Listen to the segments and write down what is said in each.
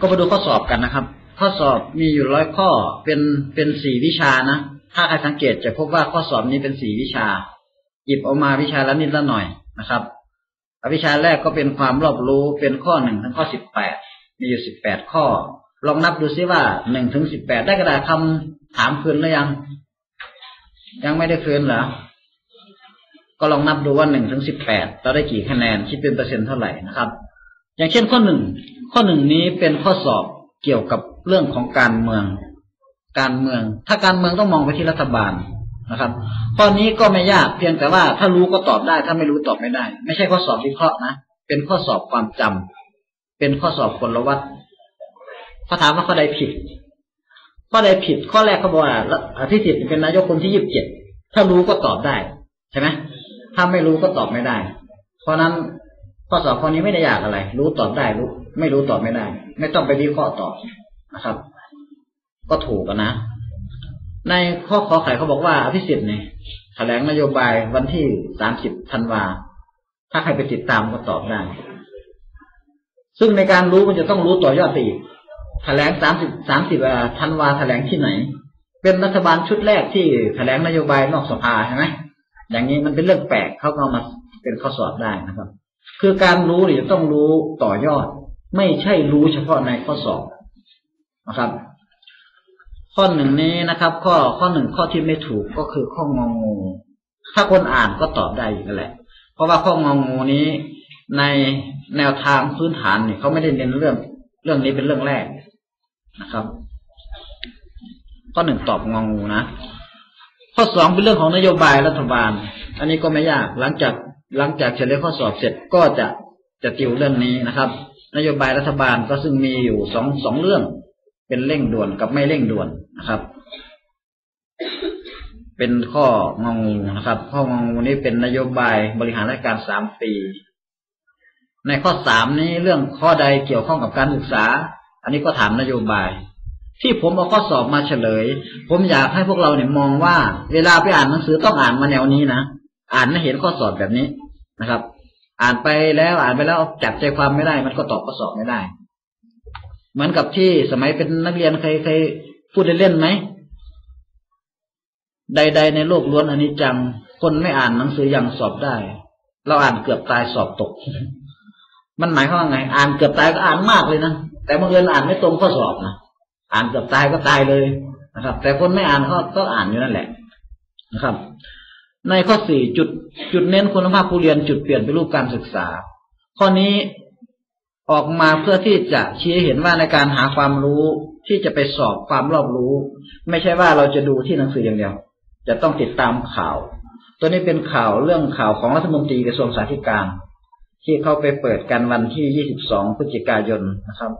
ก็มาดูข้อสอบกันนะครับ ข้อสอบมีอยู่ร้อยข้อเป็นเป็นสี่วิชานะ ถ้าใครสังเกตจะพบว่าข้อสอบนี้เป็นสี่วิชา หยิบออกมาวิชาละนิดละหน่อยนะครับวิชาแรกก็เป็นความรอบรู้เป็นข้อหนึ่งถึงข้อสิบแปดมีอยู่สิบแปดข้อ ลองนับดูซิว่าหนึ่งถึงสิบแปดได้กระดาษคำถามคืนหรือยัง ยังไม่ได้คืนเหรอก็ลองนับดูว่าหนึ่งถึงสิบแปดเราได้กี่คะแนนคิดเป็นเปอร์เซ็นต์เท่าไหร่นะครับ อย่างเช่นข้อหนึ่งข้อหนึ่งนี้เป็นข้อสอบเกี่ยวกับเรื่องของการเมือง การเมือง ถ้าการเมืองต้องมองไปที่รัฐบาลนะครับ ข้อนี้ก็ไม่ยากเพียงแต่ว่าถ้ารู้ก็ตอบได้ ถ้าไม่รู้ตอบไม่ได้ ไม่ใช่ข้อสอบวิเคราะห์นะเป็นข้อสอบความจำเป็นข้อสอบคนละวัดเขาถามว่าข้อใดผิด ข้อใดผิด ข้อแรกเขาบอกว่าอภิสิทธิ์เป็นนายกคนที่ยี่สิบเจ็ดถ้ารู้ก็ตอบได้ใช่ไหมถ้าไม่รู้ก็ตอบไม่ได้ เพราะนั้น ข้อสอบข้อนี้ไม่ได้ยากอะไร รู้ตอบได้รู้ ไม่รู้ตอบไม่ได้ ไม่ต้องไปวิเคราะห์ตอบนะครับ ก็ถูกนะ ในข้อขอไขเขาบอกว่าอภิสิทธิ์เนี่ยแถลงนโยบายวันที่สามสิบธันวา ถ้าใครไปติดตามก็ตอบได้ ซึ่งในการรู้มันจะต้องรู้ต่อยอดไปอีกแถลงสามสิบสามสิบธันวาแถลงที่ไหน เป็นรัฐบาลชุดแรกที่แถลงนโยบายนอกสภาใช่ไหมอย่างนี้มันเป็นเรื่องแปลกเขาก็มาเป็นข้อสอบได้นะครับ คือการรู้เนี่ยต้องรู้ต่อยอด ไม่ใช่รู้เฉพาะในข้อสอบนะครับ ข้อหนึ่งนี้นะครับ ข้อข้อหนึ่งข้อที่ไม่ถูกก็คือข้องงงูถ้าคนอ่านก็ตอบได้อีกแหละ เพราะว่าข้องงงูนี้ในแนวทางพื้นฐานเนี่ยเขาไม่ได้เน้นเรื่อง เรื่องนี้เป็นเรื่องแรกนะครับ ข้อหนึ่งตอบงงงูนะข้อสองเป็นเรื่องของนโยบายรัฐบาล อันนี้ก็ไม่ยากหลังจาก หลังจากเฉลยข้อสอบเสร็จก็จะจะติวเรื่องนี้นะครับ นโยบายรัฐบาลก็ซึ่งมีอยู่สองสองเรื่อง เป็นเร่งด่วนกับไม่เร่งด่วนนะครับ เป็นข้องงงูนะครับ ข้องงูนี้เป็นนโยบายบริหารราชการสามปี ในข้อสามนี้เรื่องข้อใดเกี่ยวข้องกับการศึกษา อันนี้ก็ถามนโยบาย ที่ผมเอาข้อสอบมาเฉลย ผมอยากให้พวกเราเนี่ยมองว่า เวลาไปอ่านหนังสือต้องอ่านมาแนวนี้นะ อ่านไม่เห็นข้อสอบแบบนี้นะครับ อ่านไปแล้วอ่านไปแล้วจับใจความไม่ได้ มันก็ตอบข้อสอบไม่ได้ เหมือนกับที่สมัยเป็นนักเรียนเคยเคยพูดเล่นไหมใด ๆ ในโลกล้วนอนิจจัง คนไม่อ่านหนังสืออย่างสอบได้ เราอ่านเกือบตายสอบตก มันหมายความว่าไง อ่านเกือบตายก็อ่านมากเลยนะแต่บางเรียนอ่านไม่ตรงข้อสอบนะอ่านเกือบตายก็ตายเลยนะครับ แต่คนไม่อ่านเขาก็อ่านอยู่นั่นแหละนะครับ ในข้อสี่จุดจุดเน้นคุณภาพผู้เรียนจุดเปลี่ยนไปรูปการศึกษา ข้อนี้ออกมาเพื่อที่จะชี้เห็นว่าในการหาความรู้ที่จะไปสอบความรอบรู้ ไม่ใช่ว่าเราจะดูที่หนังสืออย่างเดียว จะต้องติดตามข่าว ตัวนี้เป็นข่าวเรื่องข่าวของรัฐมนตรีกระทรวงสาธารณสุขที่เข้าไปเปิดกันวันที่ 22 พฤศจิกายนนะครับ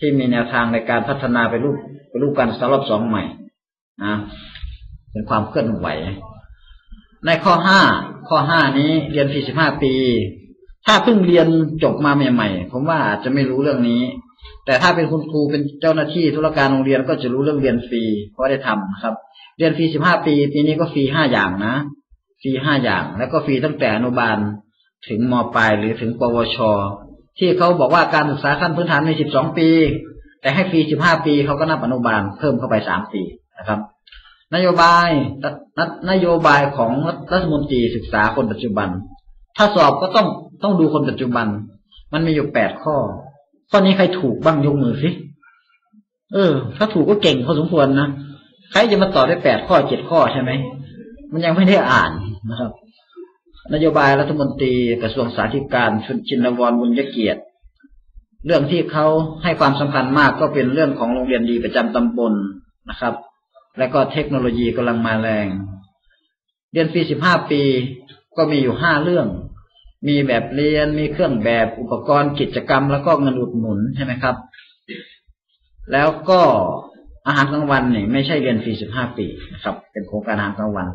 ที่มีแนวทางในการพัฒนาไปรูปไปรูปการสรอบสองใหม่นะเป็นความเคลื่อนไหว ในข้อห้าข้อห้านี้เรียนฟรีสิบห้าปี ถ้าเพิ่งเรียนจบมาใหม่ๆผมว่าอาจจะไม่รู้เรื่องนี้ แต่ถ้าเป็นคุณครูเป็นเจ้าหน้าที่ธุรการโรงเรียนก็จะรู้เรื่องเรียนฟรีเพราะได้ทำครับ เรียนฟรีสิบห้าปีปีนี้ก็ฟรีห้าอย่างนะฟรีห้าอย่าง แล้วก็ฟรีตั้งแต่อนุบาลถึงมปลายหรือถึงปวช ที่เขาบอกว่าการศึกษาขั้นพื้นฐานมีสิบสองปี แต่ให้ฟรีสิบห้าปีเขาก็นับอนุบาลเพิ่มเข้าไปสามปีนะครับ นโยบายนโยบายของรัฐมนตรีศึกษาคนปัจจุบัน ถ้าสอบก็ต้องต้องดูคนปัจจุบัน มันมีอยู่แปดข้อ ข้อนี้ใครถูกบ้างยกมือสิเออ ถ้าถูกก็เก่งพอสมควรนะใครจะมาตอบได้แปดข้อเจ็ดข้อใช่ไหมมันยังไม่ได้อ่านนะครับ นโยบายรัฐมนตรีกระทรวงสาธารณสุขชุนชินวรบุญยเกียรติ เรื่องที่เขาให้ความสำคัญมากก็เป็นเรื่องของโรงเรียนดีประจำตำบลนะครับ และก็เทคโนโลยีกำลังมาแรง เรียนฟรีสิบห้าปีก็มีอยู่ห้าเรื่อง มีแบบเรียนมีเครื่องแบบอุปกรณ์กิจกรรม แล้วก็เงินอุดหนุนใช่ไหมครับ แล้วก็อาหารกลางวันนี่ไม่ใช่เรียนฟรีสิบห้าปีนะครับ เป็นโครงการอาหารกลางวัน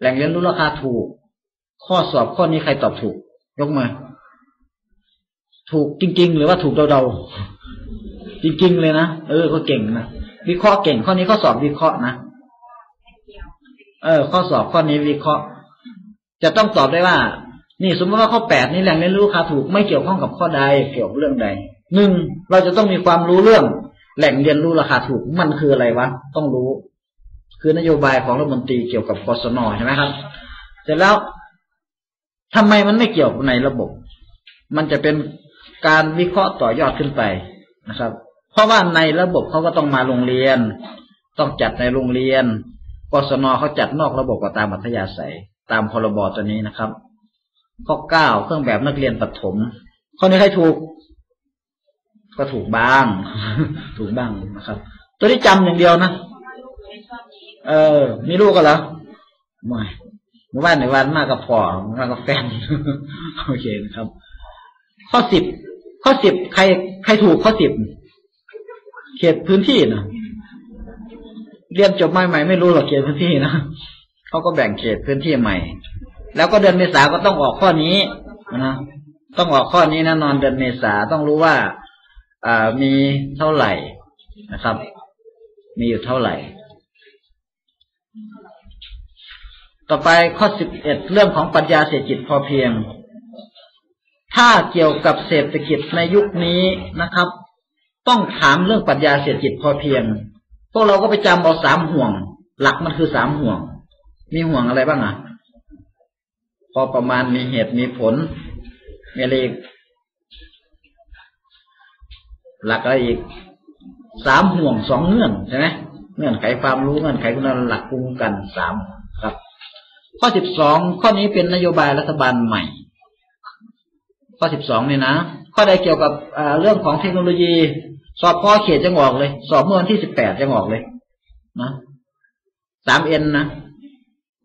แหล่งเรียนรู้ราคาถูก ข้อสอบข้อนี้ใครตอบถูก ยกมือถูกจริง ๆ หรือว่าถูกเดาๆจริงๆเลยนะเออก็เก่งนะวิเคราะห์เก่งข้อนี้ข้อสอบวิเคราะห์นะ เออ ข้อสอบข้อนี้วิเคราะห์ จะต้องตอบได้ว่า นี่สมมติว่าข้อแปดนี่แหล่งเรียนรู้คาถูกไม่เกี่ยวข้องกับข้อใดเกี่ยวกับเรื่องใดหนึ่งเราจะต้องมีความรู้เรื่อง แหล่งเรียนรู้ราคาถูกมันคืออะไรวะต้องรู้ คือนโยบายของรัฐมนตรีเกี่ยวกับกศนใช่ไหมครับเสร็จแล้วทำไมมันไม่เกี่ยวในระบบ มันจะเป็นการวิเคราะห์ต่อยอดขึ้นไปนะครับ เพราะว่าในระบบเขาก็ต้องมาโรงเรียน ต้องจัดในโรงเรียน กศนเขาจัดนอกระบบก็ตามอัธยาศัย ตามพรบตัวนี้นะครับ ข้อเก้าเครื่องแบบนักเรียนประถมข้อนี้ใครถูก ก็ถูกบ้าง ถูกบ้างนะครับ ตัวนี้จำอย่างเดียวนะเออ มีลูกกันเหรอไม่เมื่อวานในวันมากกับพ่อมากกับแฟนโอเคนะครับ ข้อสิบข้อสิบใคร ใครถูกข้อสิบเขตพื้นที่นะ เรียนจบใหม่ๆไม่รู้หรอกเขตพื้นที่นะเขาก็แบ่งเขตพื้นที่ใหม่ แล้วก็เดือนเมษาก็ต้องออกข้อนี้นะต้องออกข้อนี้แน่นอนเดือนเมษาต้องรู้ว่า อ่ามีเท่าไหร่นะครับ มีอยู่เท่าไหร่ ต่อไปข้อสิบเอ็ดเรื่องของปัญญาเศรษฐกิจพอเพียง ถ้าเกี่ยวกับเศรษฐกิจในยุคนี้นะครับ ต้องถามเรื่องปัญญาเศรษฐกิจพอเพียง พวกเราก็ไปจำเอาสามห่วง หลักมันคือสามห่วง มีห่วงอะไรบ้างอะ พอประมาณมีเหตุมีผลมีอะไรอีกหลักอะไรอีกสามห่วงสองเงื่อนใช่ไหมเงื่อนไขความรู้เงื่อนไขคุณหลักคุ้มกันสามครับ ข้อสิบสองข้อนี้เป็นนโยบายรัฐบาลใหม่ ข้อสิบสองเนี่ยนะข้อใดเกี่ยวกับเรื่องของเทคโนโลยี สอบพอเขตจะงออกเลย สอบเมื่อวันที่สิบแปดจะงออกเลยนะสามเอ็นนะ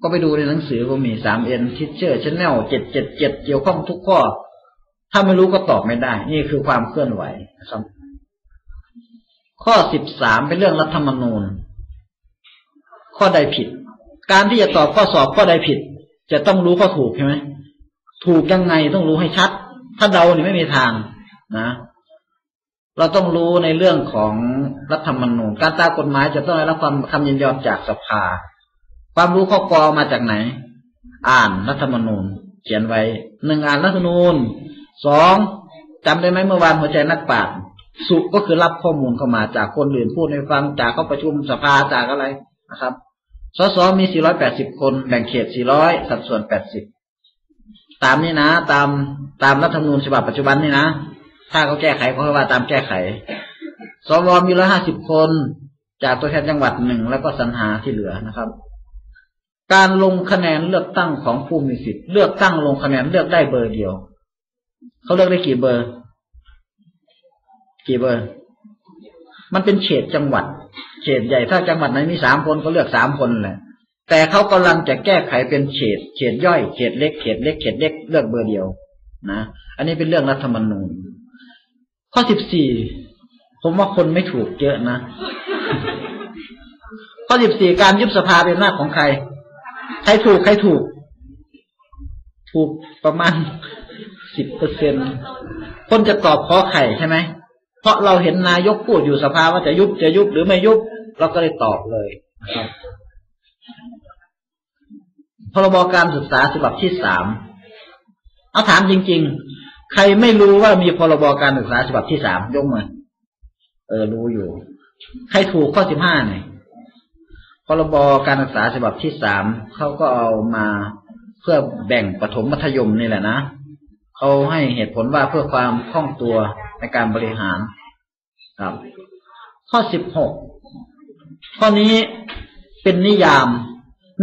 ก็ไปดูในหนังสือก็มีสามเอ็นทิเชอร์ชแนลเจ็ดเจ็ดเจ็ดเกี่ยวข้องทุกข้อ ถ้าไม่รู้ก็ตอบไม่ได้ นี่คือความเคลื่อนไหวครับ ข้อสิบสามเป็นเรื่องรัฐธรรมนูญ ข้อใดผิด การที่จะตอบข้อสอบข้อใดผิด จะต้องรู้ข้อถูกใช่ไหมถูกยังไงต้องรู้ให้ชัด ถ้าเดาเนี่ยไม่มีทางนะ เราต้องรู้ในเรื่องของรัฐธรรมนูญการตากฎหมายจะต้องได้รับความคำยินยอมจากสภา ความรู้ข้อกอมาจากไหน อ่านรัฐธรรมนูญ เขียนไว้หนึ่งอ่านรัฐธรรมนูญสองจำได้ไหมเมื่อวานหัวใจนักปราชญ์สุก็คือรับข้อมูลเข้ามาจากคนอื่นพูดในฟังจากเขาประชุมสภาจากอะไรนะครับสสมี 480 คนแบ่งเขต 400 สัดส่วน 80 ตามนี้นะ ตามตามรัฐธรรมนูญฉบับปัจจุบันนี่นะ ถ้าเขาแก้ไขเขาว่าตามแก้ไข สวมี150คน จากตัวแทนจังหวัดหนึ่งแล้วก็สรรหาที่เหลือนะครับ การลงคะแนนเลือกตั้งของผู้มีสิทธิ์ เลือกตั้งลงคะแนนเลือกได้เบอร์เดียว เขาเลือกได้กี่เบอร์ กี่เบอร์ มันเป็นเขตจังหวัดเขตใหญ่ถ้าจังหวัดไหนมีสามคนก็เลือกสามคนแหละแต่เขากำลังจะแก้ไขเป็นเขตเขตย่อยเขตเล็กเขตเล็กเขตเล็กเลือกเบอร์เดียว นะ อันนี้เป็นเรื่องรัฐธรรมนูญ ข้อสิบสี่ผมว่าคนไม่ถูกเยอะนะ ข้อสิบสี่การยุบสภาเป็นหน้าของใคร ใครถูก ใครถูก ถูกประมาณสิบเปอร์เซ็นคนจะตอบข้อไข่ใช่ไหม เพราะเราเห็นนายกพูดอยู่สภาว่าจะยุบจะยุบหรือไม่ยุบ เราก็เลยตอบเลยนะครับพรบการศึกษาฉบับที่สามเอาถามจริง ๆ ใครไม่รู้ว่ามีพรบการศึกษาฉบับที่สามยกมือเออรู้อยู่ ใครถูกข้อสิบห้าเนี่ยพรบการศึกษาฉบับที่สามเขาก็เอามาเพื่อแบ่งปฐมมัธยมนี่แหละนะเขาให้เหตุผลว่าเพื่อความคล่องตัวในการบริหาร ครับ ข้อสิบหกข้อนี้เป็นนิยาม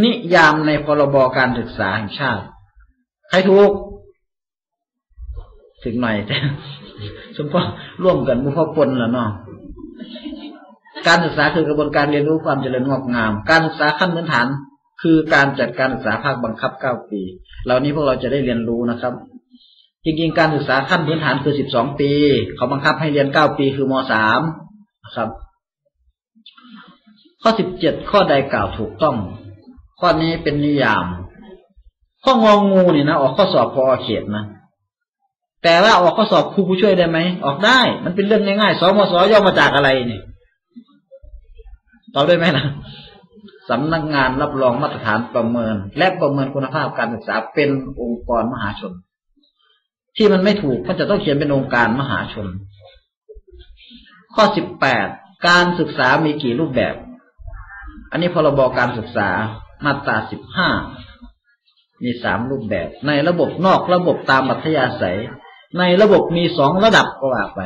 นิยามในพรบการศึกษาแห่งชาติ ใครถูก ถึงหน่อยแต่สมพอร่วมกันมุขปนแล้วเนาะการศึกษาคือกระบวนการเรียนรู้ความเจริญงอกงาม การศึกษาขั้นพื้นฐาน คือการจัดการศึกษาภาคบังคับเก้าปี เหล่านี้พวกเราจะได้เรียนรู้นะครับ จริงๆ การศึกษาขั้นพื้นฐานคือสิบสองปี เขาบังคับให้เรียนเก้าปีคือมสามครับ ข้อสิบเจ็ดข้อใดกล่าวถูกต้อง ข้อนี้เป็นนิยาม ข้ององูนี่นะออกข้อสอบพอเขตนะ แต่ว่าออกข้อสอบครูผู้ช่วยได้ไหมออกได้ มันเป็นเรื่องง่ายๆสมสย่อมาจากอะไรเนี่ยตอบได้ไหมนะสำนักงานรับรองมาตรฐานประเมิน และประเมินคุณภาพการศึกษาเป็นองค์กรมหาชน ที่มันไม่ถูกก็จะต้องเขียนเป็นองค์การมหาชน ข้อสิบแปดการศึกษามีกี่รูปแบบ อันนี้พรบการศึกษามาตราสิบห้ามีสามรูปแบบ ในระบบนอกระบบตามบัตยาศัย ในระบบมีสองระดับก็ว่าไป